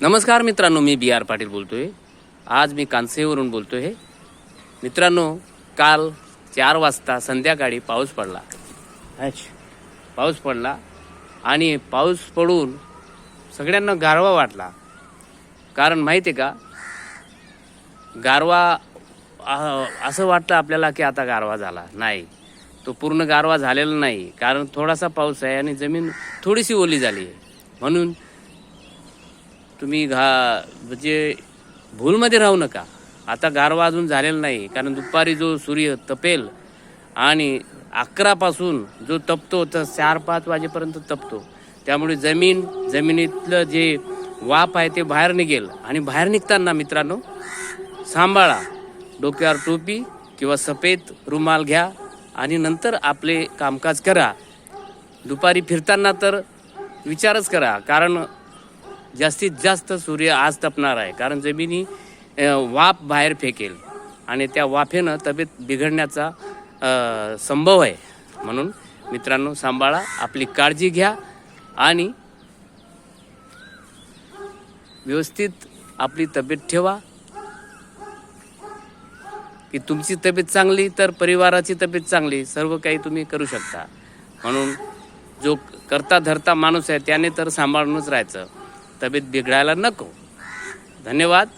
नमस्कार मित्रांनो मी बी आर पाटील बोलतोय. आज मी कांसेवरून बोलतोय. मित्रांनो काल चार वाजता संध्याकाळी पाऊस पडला. पाऊस पडला आणि पाऊस पडून सगळ्यांना गारवा वाटला. कारण माहिती आहे का गारवा असं वाटतं आपल्याला की आता गारवा झाला. नाही तो पूर्ण गारवा झालेला नाही. कारण थोडासा पाऊस आहे आणि जमीन थोडीशी ओली झाली आहे. म्हणून तुम्ही घा म्हणजे भूलमध्ये राहू नका. आता गारवा अजून झालेला नाही कारण दुपारी जो सूर्य तपेल आणि अकरापासून जो तपतो तर चार पाच वाजेपर्यंत तपतो. त्यामुळे जमीन जमिनीतलं जे वाफ आहे ते बाहेर निघेल. आणि बाहेर निघताना मित्रांनो सांभाळा. डोक्यावर टोपी किंवा सफेद रुमाल घ्या आणि नंतर आपले कामकाज करा. दुपारी फिरताना तर विचारच करा कारण जास्तीत जास्त सूर्य आज तपणार आहे. कारण जमिनी वाफ बाहेर फेकेल. आणि त्या वाफेनं तब्येत बिघडण्याचा संभव आहे. म्हणून मित्रांनो सांभाळा आपली काळजी घ्या आणि व्यवस्थित आपली तब्येत ठेवा. की तुमची तब्येत चांगली तर परिवाराची तब्येत चांगली. सर्व काही तुम्ही करू शकता. म्हणून जो करता धरता माणूस आहे त्याने तर सांभाळूनच राहायचं. तब्येत बिघडायला नको. धन्यवाद.